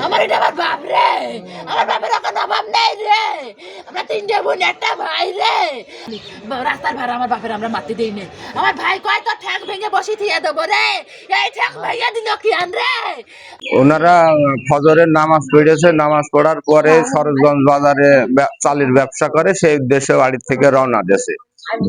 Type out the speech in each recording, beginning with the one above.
আমার এটা আমার বাপ রে। আমার বাপের এখন অভাব নেই রে। আমরা তিনটে বোন একটা ভাই রে। রাস্তার ভাড়া আমার বাপের আমরা মাতি দিই নে। আমার ভাই কয় তো ঠ্যাং ভেঙে বসি থিয়ে দেবো রে। এই ঠ্যাং ভেঙে দিল কি আন রে? ওনারা ফজরের নামাজ পড়েছে। নামাজ পড়ার পরে সরোজগঞ্জ বাজারে ব্যা- চালের ব্যবসা করে। সেই উদ্দেশ্যে বাড়ির থেকে রওনা দিয়েছে।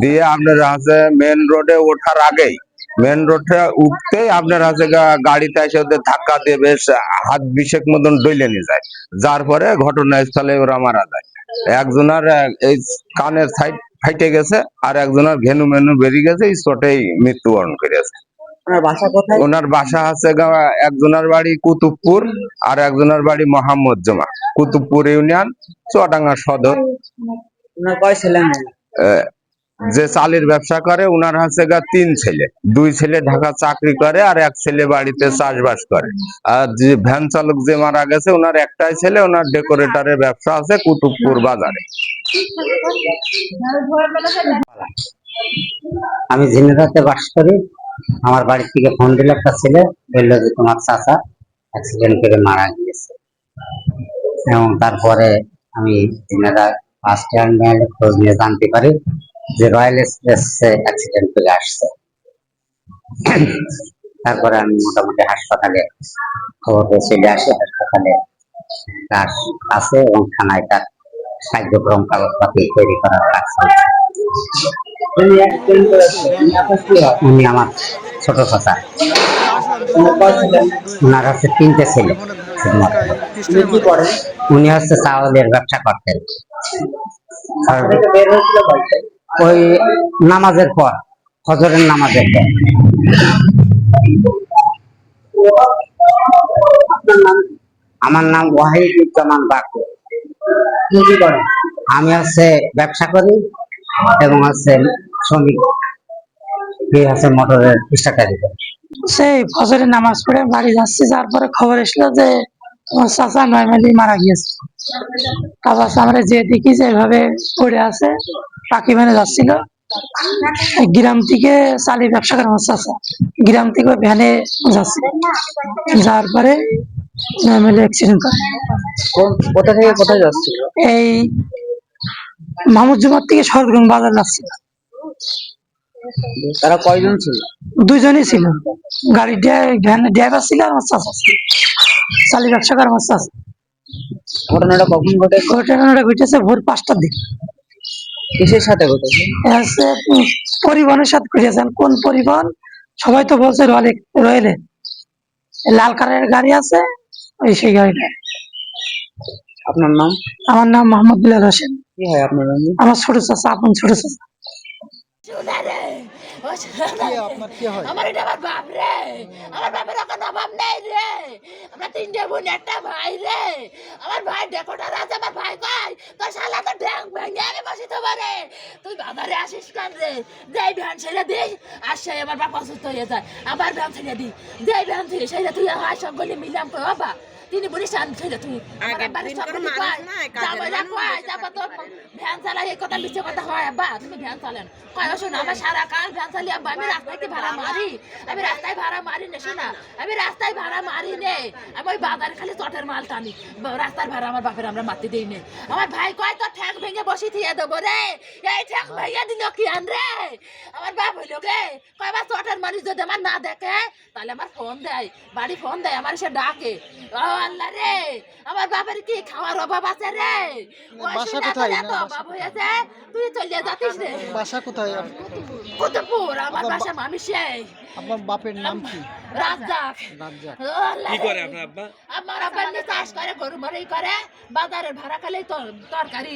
দিয়ে আপনার আছে মেন রোডে ওঠার আগেই মেন রোডে উঠতেই আপনার আছে গা- গাড়িতে এসে ওদের ধাক্কা দিয়ে বেশ হাত বিশেক মতন ডইলে নিয়ে যায়। যার পরে ঘটনাস্থলে ওরা মারা যায়। একজনের এই কানের সাইড ফাইটে গেছে আর একজনের ঘেনু মেনু বেরিয়ে গেছে এই চোটেই মৃত্যুবরণ করেছে ওনার বাসা আছে গা- একজনের বাড়ি কুতুবপুর আর একজনের বাড়ি মোহাম্মদ জমা কুতুবপুর ইউনিয়ন চুয়াডাঙ্গা সদর। কয় ছেলে যে চালের ব্যবসা করে ওনার আছে গা তিন ছেলে। দুই ছেলে ঢাকা চাকরি করে আর এক ছেলে বাড়িতে চাষবাস করে। আর যে ভ্যান চালক যে মারা গেছে ওনার একটাই ছেলে ওনার ডেকোরেটরের ব্যবসা আছে কুতুবপুর বাজারে। আমি ঝিনাইদহতে বাস করি। আমার বাড়ি থেকে ফোন দিল একটা ছেলে, বলল যে তোমার চাচা অ্যাক্সিডেন্ট করে মারা গিয়েছে। এবং তারপরে আমি ঝিনাইদহ বাস স্ট্যান্ডে খোঁজ নিয়ে জানতে পারি। যে রয়্যাল এক্সপ্রেসে অ্যাক্সিডেন্ট করে আসছে। তারপরে আমি মোটামুটি হাসপাতালে খবর পেয়ে চলে আসি হাসপাতালে তার আছে এবং থানায় তার কার্যক্রম কাগজপাতি তৈরি করার কাজ উনি আমার ছোট চাচা। ওনার হচ্ছে তিনটে ছেলে। উনি উনি হচ্ছে চাউলের ব্যবসা করতেন। ওই নামাজের পর ফজরের নামাজের পর। আমার নাম ওয়াহিদুজ্জামান বাকু। আমি হচ্ছে ব্যবসা করি এবং হচ্ছে শ্রমিক। হচ্ছে মোটরের স্টার্টারি সেই ফজরের নামাজ পড়ে বাড়ি যাচ্ছি তারপরে খবর এসলো যে তোমার চাচা নর্মালি মারা গিয়েছে। তারপর আমরা যে দেখি যে এভাবে পড়ে আছে পাখি ভ্যানে যাচ্ছিল গ্রাম থেকে চালি ব্যবসা করে আমার চাচা গ্রাম থেকে ভ্যানে যাচ্ছে। যাওয়ার পরে নর্মালি অ্যাক্সিডেন্ট করে কোথা থেকে কোথায় যাচ্ছিল এই মাহমুদ জুমার থেকে সরগঞ্জ বাজার যাচ্ছিল তারা কয়জন ছিল? দুইজনই ছিল। গাড়ি ভ্যান ড্রাইভার ছিল আর আমার চাচা ছিল চালি ব্যবসা করে আমার চাচা ঘটনাটা কখন ঘটেছে? ঘটনাটা ঘটেছে ভোর পাঁচটার দিকে। কিসের সাথে পরিবহনের সাথে ঘটেছেন কোন পরিবহন? সবাই তো বলছে রয়েলে রয়েলে। লাল কালারের গাড়ি আছে ওই সেই গাড়িটা। আপনার নাম? আমার নাম মোহাম্মদ বিলাল হোসেন কি হয় আপনার নাম? আমার ছোট চাচা আপন ছোট চাচা। আপনার কে হয়? আমার এটা আমার বাপ রে। আমার বাপের এখন অভাব নেই রে। আমরা তিনটে বোন একটা ভাই রে। আমার ভাই ডেকোটার আছে আমার ভাই কয় তোর শালা তো ঢ্যাং ভেঙে আমি বসি তো রে। তুই বাজারে আসিস কেন রে? যেই ভ্যান ছেড়ে দিস আর সেই আমার বাপ অসুস্থ হয়ে যায়। আবার ভ্যান ছেড়ে দিই যেই ভ্যান থেকে সেটা তুই হয় সবগুলি মিলাম বাবা তিনি আন ছেড়ে তুই। ভ্যান চালাই এই কথা মিছে কথা হয় আব্বা। তুমি ভ্যান চালান। কয় শোনো আমার সারা কাল ভ্যান চালিয়ে আব্বা আমি রাস্তায় কি ভাড়া মারি আমি রাস্তায় ভাড়া মারি না শোনা আমি রাস্তায় ভাড়া মারি নে আমি ওই বাজারে খালি চটের মাল টানি রাস্তার ভাড়া আমার বাপের আমরা মাতি দিই নে আমার ভাই কয় তো ঠ্যাং ভেঙে বসি থিয়ে দেবো রে এই ঠ্যাং ভেঙে দিল কি আন রে আমার বাপ হইল গে কয় আমার চটের মানুষ যদি আমার না দেখে তাহলে আমার ফোন দেয় বাড়ি ফোন দেয় আমার সে ডাকে ও আল্লাহ রে আমার বাপের কি খাওয়ার অভাব আছে রে বাসা কোথায়? অভাব হয়েছে তুই চলে যাতিস রে বাসা কোথায় কুতুবপুর আমার বাসা মামি সেই। আপনার বাপের নাম কি? রাজ্জাক। রাজ্জাক। কি করে আপনার আব্বা? আমার আব্বা এমনি চাষ করে গরু মরেই করে বাজারের ভাড়া খালি তরকারি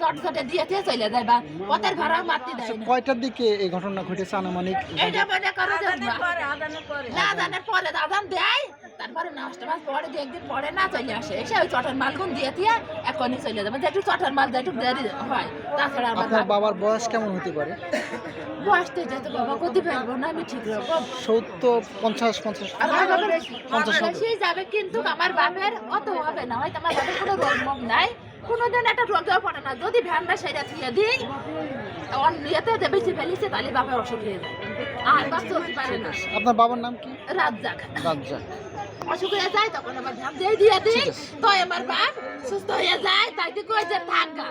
চটচটে দিয়ে দিয়ে চলে যায় বা পথের ভাড়া মাটি দেয় না। কয়টার দিকে এই ঘটনা ঘটেছে আনুমানিক? এটা মনে করো পরে আদানের পরে। আদান দেয় তারপরে নাস্তা মাস পরে দু একদিন পরে না চলে আসে। এসে ওই চটের মালগুন দিয়ে দিয়ে এখনই চলে যাবে। একটু চটের মাল দিয়ে একটু দেরি হয় তাছাড়া আমার বাবার বয়স কেমন হতে পারে? বসতে যেতে বাবা করতে পারব না আমি ঠিক রাখব সত্তর পঞ্চাশ পঞ্চাশ পঞ্চাশ যাবে কিন্তু আমার বাপের অত হবে না। হয়তো আমার বাপের কোনো রোগ মোগ নাই। কোনোদিন একটা রোগেও পড়ে না। যদি ভ্যানটা সেটা থিয়ে দিই অন্য ইয়েতে যে বেশি ফেলিছে তাহলে বাপের অসুখ হয়ে যায়। আর বাপ চলতে পারে না। আপনার বাবার নাম কি? রাজ্জাক। রাজ্জাক। অসুখ হয়ে যায় তখন আমার ধ্যান দিয়ে দিয়ে দিই। তো আমার বাপ সুস্থ হয়ে যায় তাই কই যে থাকা